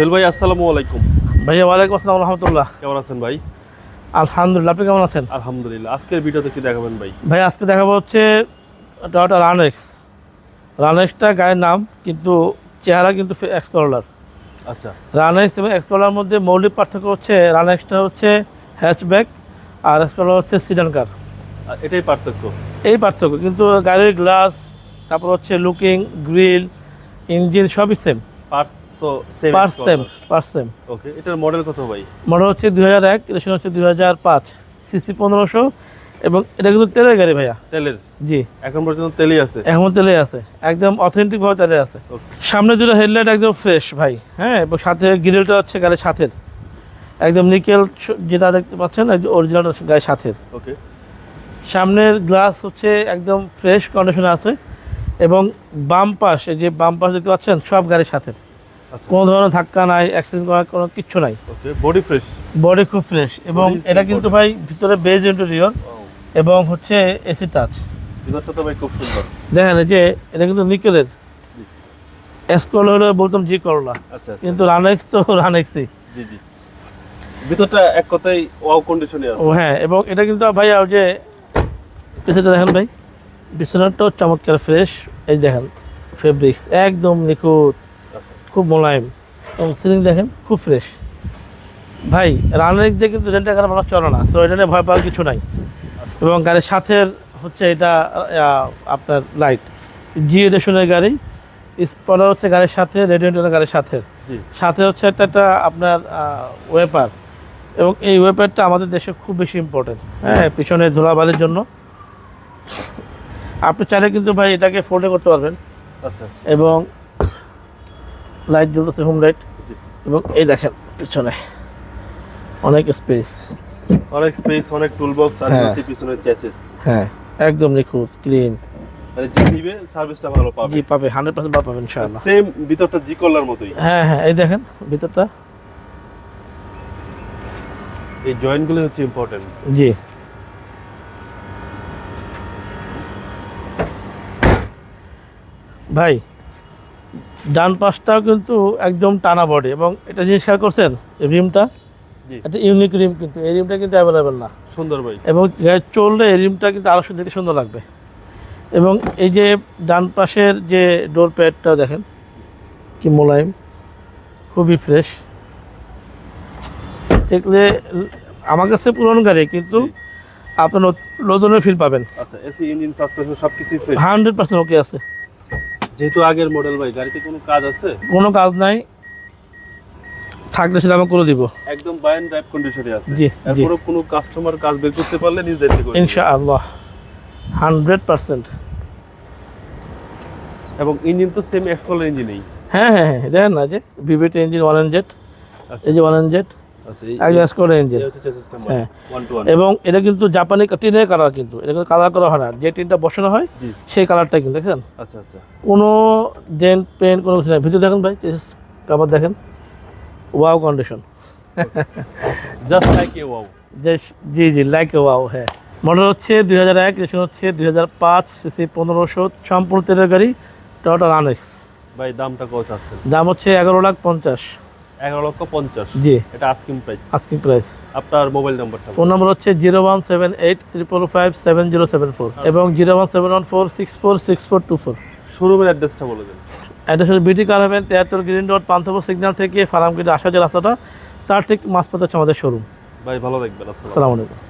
সোহেল ভাই আসসালামু আলাইকুম। ভাইয়া ওয়ালাইকুম আসসালাম রহমতুল্লাহ। কেমন আছেন ভাই? আলহামদুলিল্লাহ আপনি কেমন আছেন? আলহামদুলিল্লাহ। আজকের ভিডিওতে কি দেখাবেন ভাই? ভাই আজকে দেখাবো হচ্ছে টয়োটা রানএক্স রানএক্সটা গায়ের নাম কিন্তু চেহারা কিন্তু এক্সপ্লোরার আচ্ছা। রানএক্স এবং এক্সপ্লোরার মধ্যে মৌলিক পার্থক্য হচ্ছে রানএক্সটা হচ্ছে হ্যাচব্যাক আর এক্সপ্লোরার হচ্ছে সিডান কার এটাই পার্থক্য? এই পার্থক্য কিন্তু গাড়ির গ্লাস তারপর হচ্ছে লুকিং গ্রিল ইঞ্জিন সবই সেম পার্টস ওকে এটার মডেল কত ভাই? মডেল হচ্ছে দুই হাজার এক রেশন হচ্ছে দুই হাজার পাঁচ। সিসি পনেরোশো এবং এটা কিন্তু তেলের গাড়ি ভাইয়া। তেলের? জি। এখন পর্যন্ত তেলই আছে। এখন তেলে আছে। একদম অথেন্টিক ভাবে তেলে আছে। ওকে সামনে দুটো হেডলাইট একদম ফ্রেশ ভাই হ্যাঁ? এবং সাথে গ্রিলটা হচ্ছে গাড়ির সাথের। একদম নিকেল যেটা দেখতে পাচ্ছেন অরিজিনাল গাড়ির সাথের। ওকে সামনের গ্লাস হচ্ছে একদম ফ্রেশ কন্ডিশনে আছে এবং বাম পাশ এই যে বাম পাশ দেখতে পাচ্ছেন সব গাড়ির সাথে কোনো ধরনের ধাক্কা নাই অ্যাক্সিডেন্ট করার কোনো কিচ্ছু নাই। বডি ফ্রেশ বডি খুব ফ্রেশ এবং এটা কিন্তু ভাই ভিতরে বেজ ইন্টেরিয়র এবং হচ্ছে এসি টাচ ভিতরটা তো ভাই খুব সুন্দর। দেখেন যে এটা কিন্তু নিকেলের এসকল হলে বলতাম জি করলা আচ্ছা আচ্ছা। কিন্তু রানেক্স তো রানেক্সই জি জি। ভিতরটা এক কথাই ওয়াও কন্ডিশনে ও হ্যাঁ এবং এটা কিন্তু ভাই ওই যে পিছনে দেখেন ভাই। বিছানাটাও চমৎকার ফ্রেশ এই দেখেন ফেব্রিক্স একদম নিখুঁত। আচ্ছা খুব মোলায়েম এবং সিলিং দেখেন খুব ফ্রেশ। ভাই রানের দিয়ে কিন্তু রেন্টার গাড়ি ভালো চলে না সো এটা নিয়ে ভয় পাওয়ার কিছু নাই। এবং গাড়ির সাথের হচ্ছে এটা আপনার লাইট জি এডিশনের গাড়ি স্পলার হচ্ছে গাড়ির সাথে রেডিয়েন্টার গাড়ির সাথে। সাথে হচ্ছে একটা একটা আপনার ওয়েপার এবং এই ওয়েপারটা আমাদের দেশে খুব বেশি ইম্পর্টেন্ট হ্যাঁ পিছনে ধুলাবালির জন্য। আপনি চাইলে কিন্তু ভাই এটাকে ফোল্ডে করতে পারবেন। আচ্ছা। এবং লাইট জ্বলতেছে হোম লাইট এবং এই দেখেন পিছনে অনেক স্পেস অনেক স্পেস অনেক টুল বক্স আর হ্যাঁ। হচ্ছে পিছনের চেসিস হ্যাঁ একদম নিখুঁত ক্লিন মানে যে নিবে সার্ভিসটা ভালো পাবে। জি পাবে হান্ড্রেড পার্সেন্ট পাবেন ইনশাআল্লাহ। সেম ভিতরটা জি কলার মতোই। হ্যাঁ হ্যাঁ এই দেখেন ভিতরটা। এই জয়েন্টগুলো হচ্ছে ইম্পর্টেন্ট জি। ভাই ডান পাশটাও কিন্তু একদম টানা বডি এবং এটা জিনিস খেয়াল করছেন রিমটা জি। একটা ইউনিক রিম কিন্তু এই রিমটা কিন্তু অ্যাভেলেবেল না। সুন্দর ভাই। এবং চললে এই রিমটা কিন্তু আরও দেখতে সুন্দর লাগবে। এবং এই যে ডান পাশের যে ডোর প্যাডটা দেখেন কি মোলায়েম খুবই ফ্রেশ দেখলে আমার কাছে পুরনো গাড়ি কিন্তু আপনার নতুনের ফিল পাবেন। আচ্ছা এসি ইঞ্জিন সাসপেনশন সবকিছুই ফ্রেশ হান্ড্রেড পার্সেন্ট ওকে আছে। যেহেতু আগের মডেল ভাই গাড়িতে কোনো কাজ আছে? কোনো কাজ নাই। থাকলে সেটা আমি করে দিব। একদম বায়ান ড্রাইভ কন্ডিশনে আছে। জি। এরপরও কোনো কাস্টমার কাজ বের করতে পারলে নিজ দায়িত্বে করে ইনশাআল্লাহ। Hundred percent. এবং ইঞ্জিন তো সেম এক্সকলার ইঞ্জিনেই হ্যাঁ হ্যাঁ হ্যাঁ দেখেন না যে বিবিটি ইঞ্জিন ওয়ান আচ্ছা। এই যে ওয়ান এন একদম স্কোর ইঞ্জিন হ্যাঁ। 1 টু 1 এবং এটা কিন্তু জাপানি টিনের কালার কিন্তু। এটা কিন্তু কালার করা হয় না। যে টিনটা বসানো হয় সেই কালারটা কিন্তু দেখেন আচ্ছা আচ্ছা। কোনো ডেন্ট পেন কোনো কিছু নাই। ভিতরে দেখেন ভাই কাবার দেখেন। Wow condition just like a wow জি জি লাইক ওয়াও হ্যাঁ। মডেল হচ্ছে দুই হাজার এক হচ্ছে দুই হাজার পাঁচ সিসি পনেরোশো সম্পূর্ণ তেলের গাড়ি টয়টা রানেক্স ভাই দামটা কত চাচ্ছেন? দাম হচ্ছে এগারো লাখ পঞ্চাশ। এগারো লক্ষ পঞ্চাশ। জি। এটা আস্কিং প্রাইস আস্কিং প্রাইস আপনার মোবাইল নম্বরটা ফোন নম্বর হচ্ছে zero one seven eight triple five seven zero seven four এবং zero one seven one four six four six four two four শোরুমের অ্যাড্রেসটা বলে দেন। অ্যাড্রেস হচ্ছে বিটি কার হবেন তেহাত্তর গ্রিন রোড পান্থপুর সিগন্যাল থেকে ফার্মগেটে আসা যে রাস্তাটা। তার ঠিক মাঝপথে হচ্ছে আমাদের শোরুম ভাই ভালো থাকবেন। আসসালাম আসসালামু আলাইকুম।